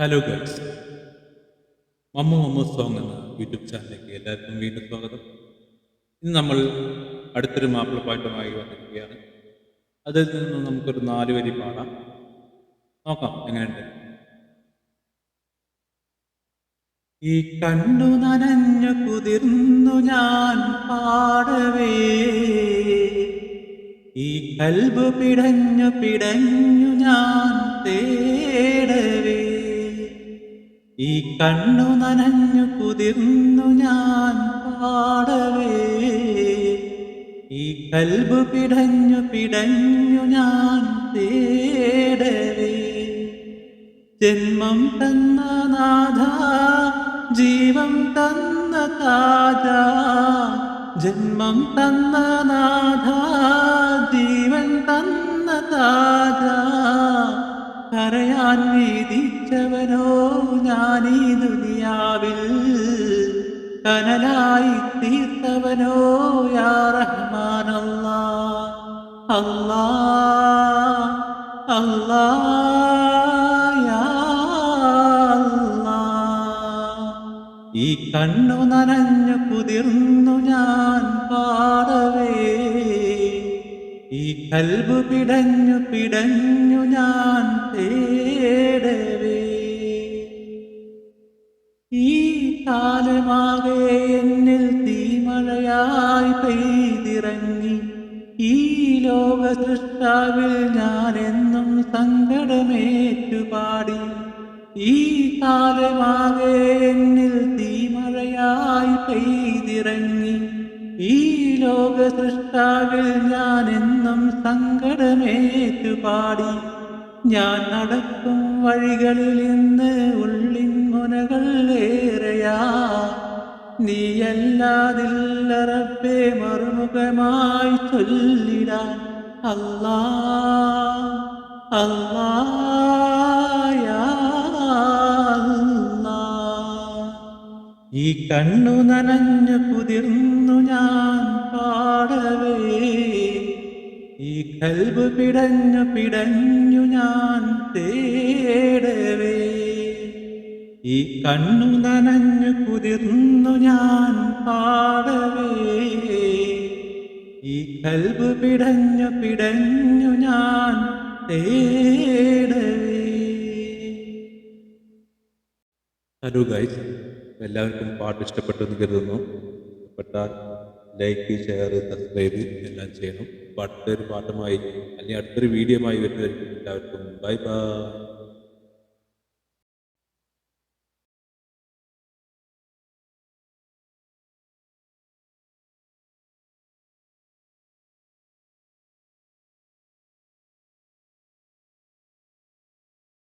Hello girls mamma mamma song എന്ന YouTube ചാനലിലേക്ക് എല്ലാവർക്കും വീണ്ടും സ്വാഗതം. ഇന്ന് നമ്മൾ അടുത്തൊരു മാപ്പിള മാപ്പിളപ്പാട്ടുമായി വന്നിരിക്കുകയാണ്. അതിൽ നിന്ന് നമുക്കൊരു നാല് വരി പാടാം. നോക്കാം എങ്ങനെയുണ്ട്? ഈ കണ്ണു നനഞ്ഞു കുതിർന്നു ഞാൻ പാടവേ. ഈ കൽബ് പിടഞ്ഞു പിടഞ്ഞു ഞാൻ തേടവേ. ഈ കണ്ണു നനഞ്ഞു കുതിർന്നു ഞാൻ പാടവേ. ഈ കൽബ് പിടഞ്ഞു പിടഞ്ഞു ഞാൻ തേടവേ. ജന്മം തന്ന നാഥ ജീവൻ തന്ന താജ ജന്മം തന്ന നാഥ ജീവൻ ഞാനീ ദുനിയാവിൽ കനലായി തീർത്തവനോ യാ റഹ്മാനല്ല. അല്ലാ അല്ലാ. ഈ കണ്ണു നനഞ്ഞു കുതിർന്നു ഞാൻ പാടവേ. ഈ കൽബ് പിടഞ്ഞു പിടഞ്ഞു ഞാൻ തേടവേ. കാലമാകെ എന്നിൽ തീമഴയായി പെയ്തിറങ്ങി. ഈ ലോക സൃഷ്ടാവിൽ ഞാൻ എന്നും സങ്കടമേറ്റുപാടി. ഈ കാലമാകെ എന്നിൽ തീമഴയായി പെയ്തിറങ്ങി. ഈ ലോക സൃഷ്ടാവിൽ ഞാൻ എന്നും സങ്കടമേറ്റുപാടി. ഞാൻ നടക്കും വഴികളിൽ ഇന്ന് ഉള്ളിൻ മുനകൾ നീയല്ലാതില്ല റബ്ബേ മറുമുഖമായി യാ അല്ലാ. ഈ കണ്ണു നനഞ്ഞു കുതിർന്നു ഞാൻ പാടവേ. ഈ കൽബ് പിടഞ്ഞു പിടഞ്ഞു ഞാൻ തേടവേ. ഈ കണ്ണു നനഞ്ഞു കുതിർന്നു ഞാൻ പാടവേ ഈ കൽബ് പിടഞ്ഞു പിടഞ്ഞു ഞാൻ ഹലോ ഗൈസ് എല്ലാവർക്കും പാട്ട് ഇഷ്ടപ്പെട്ടു എന്ന് കരുതുന്നു. ഇഷ്ടപ്പെട്ടാൽ ലൈക്ക് ഷെയർ സബ്സ്ക്രൈബ് എല്ലാം ചെയ്യണം. അടുത്തൊരു പാട്ടുമായി അല്ലെങ്കിൽ അടുത്തൊരു ആയി വരുന്നതായിരിക്കും എല്ലാവർക്കും. Bye bye